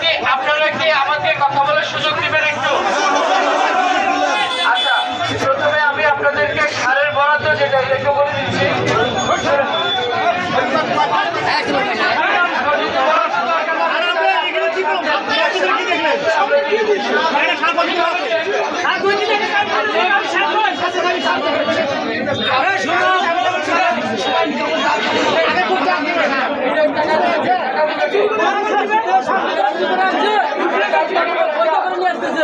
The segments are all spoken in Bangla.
কি আপনারা কি আমাকে কথা বলার সুযোগ দিবেন একটু। আচ্ছা প্রথমে আমি আপনাদেরকে সারের বরাদ্দ যেটা একটু বলে দিচ্ছি।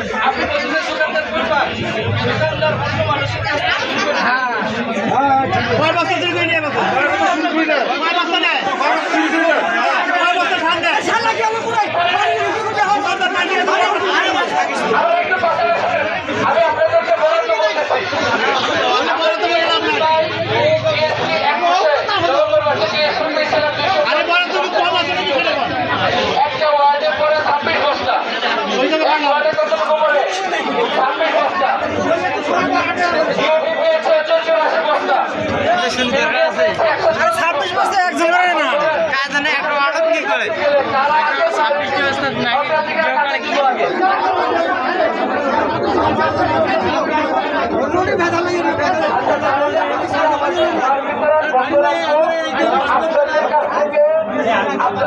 happened. আমরা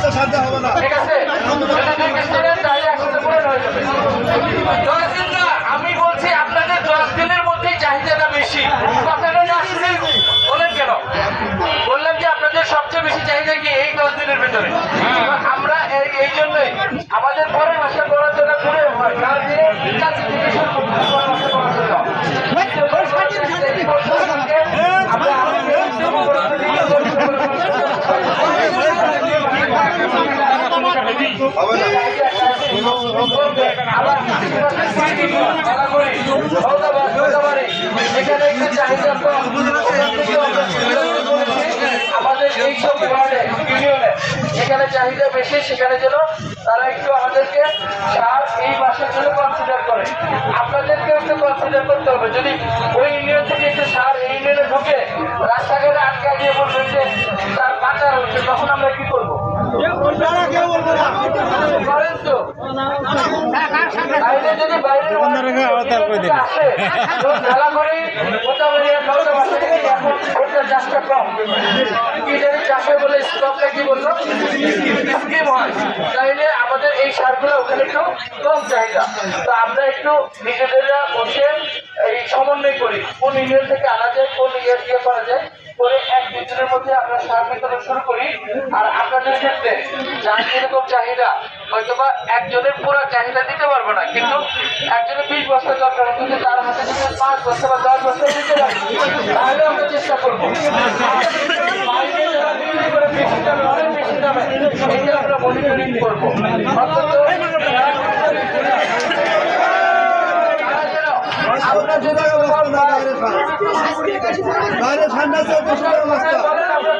রাস্তা সাজা হবে না। এখানে একটা চাহিদা আমাদের এইসব বিভাগে ইউনিয়নে এখানে চাহিদা বেশি সেখানে যেন তারা একটু আমাদেরকে সার এই বাসার জন্য কনসিডার করে আপনাদেরকে একটু কনসিডার করতে হবে যদি ওই ইউনিয়ন থেকে একটু সার এই ইউনিয়নে ঢুকে রাস্তাঘাটে আটকা দিয়ে বলবেন যে তার বাঁচার হচ্ছে তখন আমরা কি করব স্টকটা কি বলল তাইলে আমাদের এই সারগুলো ওখানে একটু কম চাহিদা তো আমরা একটু নিজেদেরা বসে এই সমন্বয় করি, কোন ইউনিয়ন থেকে আনা যায়, কোন ইয়ে দিয়ে করা যায়। করে এক দুজনের মধ্যে আমরা সার বিতরণ শুরু করি। আর আপনাদের ক্ষেত্রে যার যেরকম চাহিদা, হয়তোবা একজনের পুরো চাহিদা দিতে পারব না, কিন্তু একজনের বিশ বস্তা দরকার, কিন্তু তার হাতে যদি পাঁচ বস্তা বা দশ বস্তা দিতে পারি, তাহলে আমরা চেষ্টা করব। আমরা মনিটরিং করব। অন্তত আমরা যদি বাইরে ঠান্ডা বলেন আমরা